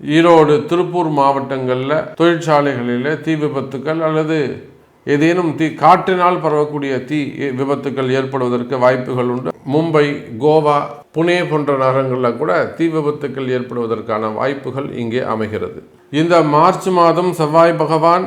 ஈரோடு திருப்பூர் மாவட்டங்களில் தொழிற்சாலைகளில் தீ விபத்துக்கள் அல்லது ஏதேனும் தீ காற்றினால் பரவக்கூடிய தீ விபத்துக்கள் ஏற்படுவதற்கு வாய்ப்புகள் உண்டு. மும்பை கோவா புனே போன்ற நகரங்களில் கூட தீ விபத்துக்கள் ஏற்படுவதற்கான வாய்ப்புகள் இங்கே அமைகிறது. இந்த மார்ச் மாதம் செவ்வாய் பகவான்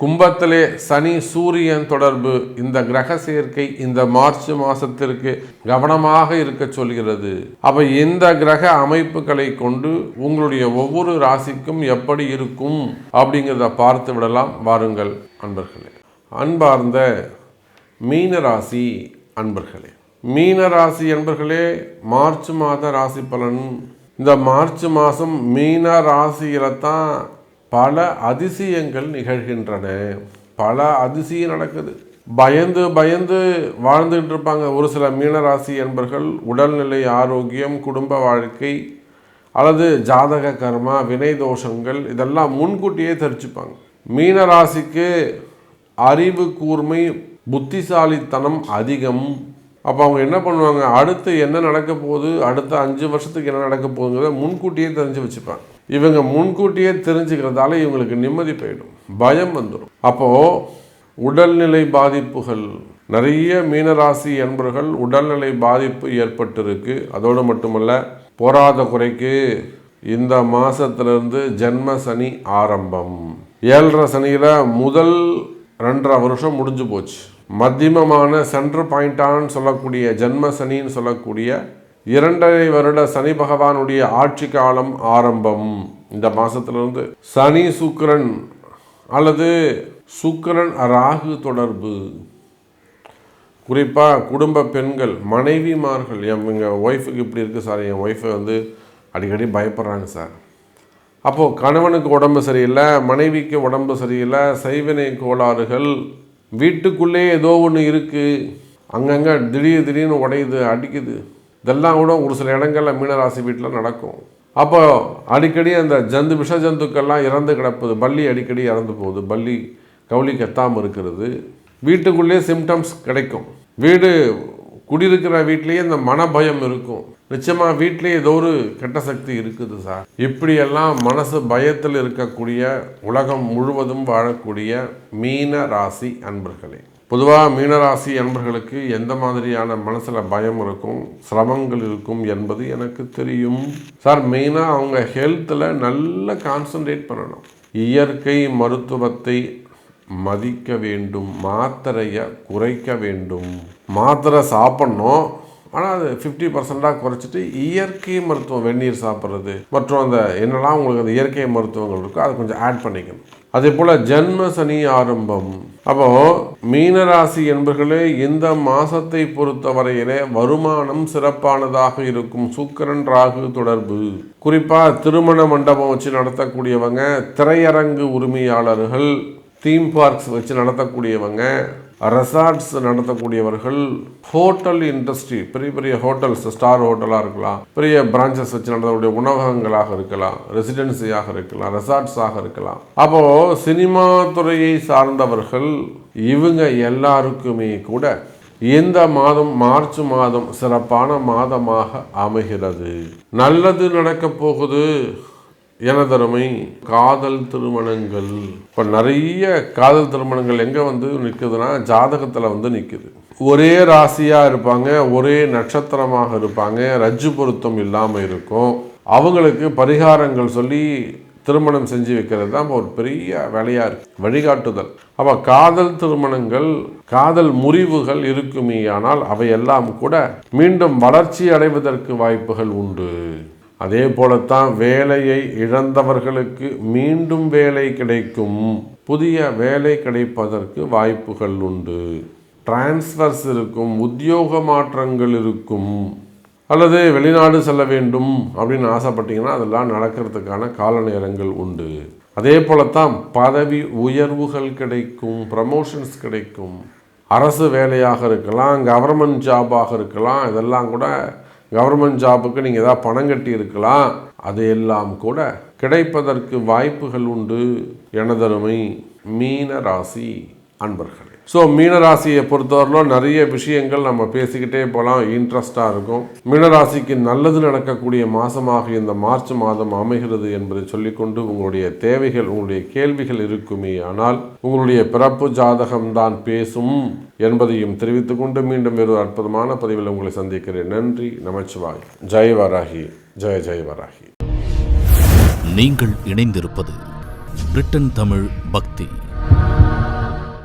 கும்பத்திலே சனி சூரியன் தொடர்பு இந்த கிரக சேர்க்கை இந்த மார்ச் மாசத்திற்கு கவனமாக இருக்க சொல்கிறது. அப்ப இந்த கிரக அமைப்புகளை கொண்டு உங்களுடைய ஒவ்வொரு ராசிக்கும் எப்படி இருக்கும் அப்படிங்கிறத பார்த்து விடலாம். வாருங்கள் அன்பர்களே. அன்பார்ந்த மீன ராசி அன்பர்களே. மீன ராசி அன்பர்களே மார்ச் மாத ராசி பலன். இந்த மார்ச் மாதம் மீன ராசியில தான் பல அதிசயங்கள் நிகழ்கின்றன. பல அதிசயம் நடக்குது. பயந்து பயந்து வாழ்ந்துகிட்டு இருப்பாங்க ஒரு சில மீனராசி என்பர்கள் உடல்நிலை ஆரோக்கியம் குடும்ப வாழ்க்கை அல்லது ஜாதக கர்மா வினை தோஷங்கள் இதெல்லாம் முன்கூட்டியே தெரிச்சுப்பாங்க மீனராசிக்கு அறிவு கூர்மை புத்திசாலித்தனம் அதிகம். அப்போ அவங்க என்ன பண்ணுவாங்க? அடுத்து என்ன நடக்க போகுது? அடுத்த அஞ்சு வருஷத்துக்கு என்ன நடக்க போகுதுங்கிறத முன்கூட்டியே தெரிஞ்சு வச்சுப்பாங்க. இவங்க முன்கூட்டியே தெரிஞ்சுக்கிறதால இவங்களுக்கு நிம்மதி போயிடும். பயம் வந்துடும் அப்போது உடல்நிலை பாதிப்புகள். நிறைய மீனராசி என்பர்கள் உடல்நிலை பாதிப்பு ஏற்பட்டிருக்கு. அதோடு மட்டுமல்ல போராத குறைக்கு இந்த மாதத்திலிருந்து ஜென்ம சனி ஆரம்பம். ஏழரை சனியில் முதல் ரெண்டரை வருஷம் முடிஞ்சு போச்சு. மத்தியமமான சென்டர் பாயிண்டான்னு சொல்லக்கூடிய ஜென்ம சனின்னு சொல்லக்கூடிய இரண்டரை வருட சனி பகவானுடைய ஆட்சி காலம் ஆரம்பம். இந்த மாசத்திலிருந்து சனி சுக்கிரன் அல்லது சுக்கிரன் ராகு தொடர்பு. குறிப்பாக குடும்ப பெண்கள் மனைவிமார்கள் எங்கள் ஒய்ஃபுக்கு இப்படி இருக்குது சார் என் ஒய்ஃபை வந்து அடிக்கடி பயப்படுறாங்க சார். அப்போது கணவனுக்கு உடம்பு சரியில்லை மனைவிக்கு உடம்பு சரியில்லை சைவினை கோளாறுகள் வீட்டுக்குள்ளே ஏதோ ஒன்று இருக்குது அங்கங்கே திடீர் திடீர்னு உடையுது அடிக்குது. இதெல்லாம் கூட ஒரு சில இடங்களில் மீனராசி வீட்டில் நடக்கும். அப்போ அடிக்கடி அந்த ஜந்து விஷ ஜந்துக்கள்லாம் இறந்து கிடப்புது பள்ளி அடிக்கடி இறந்து போகுது. பள்ளி கவுளி கத்தாமல் இருக்கிறது. வீட்டுக்குள்ளேயே சிம்டம்ஸ் கிடைக்கும். வீடு குடியிருக்கிற வீட்லேயே இந்த மனபயம் இருக்கும். நிச்சயமாக வீட்டிலே ஏதோ ஒரு கெட்ட சக்தி இருக்குது சார். இப்படியெல்லாம் மனசு பயத்தில் இருக்கக்கூடிய உலகம் முழுவதும் வாழக்கூடிய மீன ராசி அன்பர்களே. பொதுவாக மீனராசி அன்பர்களுக்கு எந்த மாதிரியான மனசில் பயம் இருக்கும் சிரமங்கள் இருக்கும் என்பது எனக்கு தெரியும். சார் மெயினாக அவங்க ஹெல்த்தில் நல்ல கான்சன்ட்ரேட் பண்ணணும். இயற்கை மருத்துவத்தை மதிக்க வேண்டும் மாத்திரையை குறைக்க வேண்டும். மாத்திரை சாப்பிட்ணும் ஆனால் அது ஃபிஃப்டி பர்சண்டாக குறைச்சிட்டு இயற்கை மருத்துவம் வெந்நீர் சாப்பிட்றது. மற்றும் அந்த என்னெல்லாம் உங்களுக்கு அந்த இயற்கை மருத்துவங்கள் இருக்கோ அதை கொஞ்சம் ஆட் பண்ணிக்கணும். அதே போல் ஜென்ம சனி ஆரம்பம். அப்போ மீனராசி என்பர்களே இந்த மாசத்தை பொறுத்தவரையிலே வருமானம் சிறப்பானதாக இருக்கும். சுக்கரன் ராகு தொடர்பு. குறிப்பாக திருமண மண்டபம் வச்சு நடத்தக்கூடியவங்க திரையரங்கு உரிமையாளர்கள் தீம் பார்க்ஸ் வச்சு நடத்தக்கூடியவங்க ரெசார்ட்ஸ் நடத்தக்கூடியவர்கள் ஹோட்டல் இண்டஸ்ட்ரி பெரிய பெரிய ஹோட்டல்ஸ் ஸ்டார் ஹோட்டலாக இருக்கலாம் பெரிய பிரான்ச்சஸ் வச்சு நடத்தக்கூடிய உணவகங்களாக இருக்கலாம் ரெசிடென்சியாக இருக்கலாம் ரெசார்ட்ஸாக இருக்கலாம். அப்போ சினிமா துறையை சார்ந்தவர்கள் இவங்க எல்லாருக்குமே கூட இந்த மாதம் மார்ச் மாதம் சிறப்பான மாதமாக அமைகிறது. நல்லது நடக்கப் போகுது. எனதருமை காதல் திருமணங்கள். இப்போ நிறைய காதல் திருமணங்கள் எங்கே வந்து நிற்குதுன்னா ஜாதகத்தில் வந்து நிற்குது ஒரே ராசியாக இருப்பாங்க ஒரே நட்சத்திரமாக இருப்பாங்க ரஜ்ஜு பொருத்தம் இல்லாமல் இருக்கும். அவங்களுக்கு பரிகாரங்கள் சொல்லி திருமணம் செஞ்சு வைக்கிறது தான் ஒரு பெரிய வேலையாக இருக்குது வழிகாட்டுதல். அப்போ காதல் திருமணங்கள் காதல் முறிவுகள் இருக்குமே ஆனால் அவையெல்லாம் கூட மீண்டும் வளர்ச்சி அடைவதற்கு வாய்ப்புகள் உண்டு. அதே போலத்தான் வேலையை இழந்தவர்களுக்கு மீண்டும் வேலை கிடைக்கும். புதிய வேலை கிடைப்பதற்கு வாய்ப்புகள் உண்டு. டிரான்ஸ்ஃபர்ஸ் இருக்கும் உத்தியோக மாற்றங்கள் இருக்கும். அல்லது வெளிநாடு செல்ல வேண்டும் அப்படின்னு ஆசைப்பட்டீங்கன்னா அதெல்லாம் நடக்கிறதுக்கான கால நேரங்கள் உண்டு. அதே போலத்தான் பதவி உயர்வுகள் கிடைக்கும் ப்ரமோஷன்ஸ் கிடைக்கும். அரசு வேலையாக இருக்கலாம் கவர்மெண்ட் ஜாபாக இருக்கலாம் இதெல்லாம் கூட கவர்மெண்ட் ஜாபுக்கு நீங்கள் ஏதாவது பணம் கட்டி இருக்கலாம் அதையெல்லாம் கூட கிடைப்பதற்கு வாய்ப்புகள் உண்டு. எனதருமை மீன ராசி அன்பர்கள். ஸோ மீனராசியை பொறுத்தவரையிலும் நிறைய விஷயங்கள் நம்ம பேசிக்கிட்டே போகலாம். இன்ட்ரெஸ்டாக இருக்கும். மீனராசிக்கு நல்லது நடக்கக்கூடிய மாதமாக இந்த மார்ச் மாதம் அமைகிறது என்பதை சொல்லிக்கொண்டு உங்களுடைய தேவைகள் உங்களுடைய கேள்விகள் இருக்குமே ஆனால் உங்களுடைய பிறப்பு ஜாதகம்தான் பேசும் என்பதையும் தெரிவித்துக்கொண்டு மீண்டும் ஒரு அற்புதமான பதிவில் உங்களை சந்திக்கிறேன். நன்றி. நமச்சிவாய். ஜெய் வராகி. ஜெய ஜெய் வராகி. நீங்கள் இணைந்திருப்பது பிரிட்டன் தமிழ் பக்தி.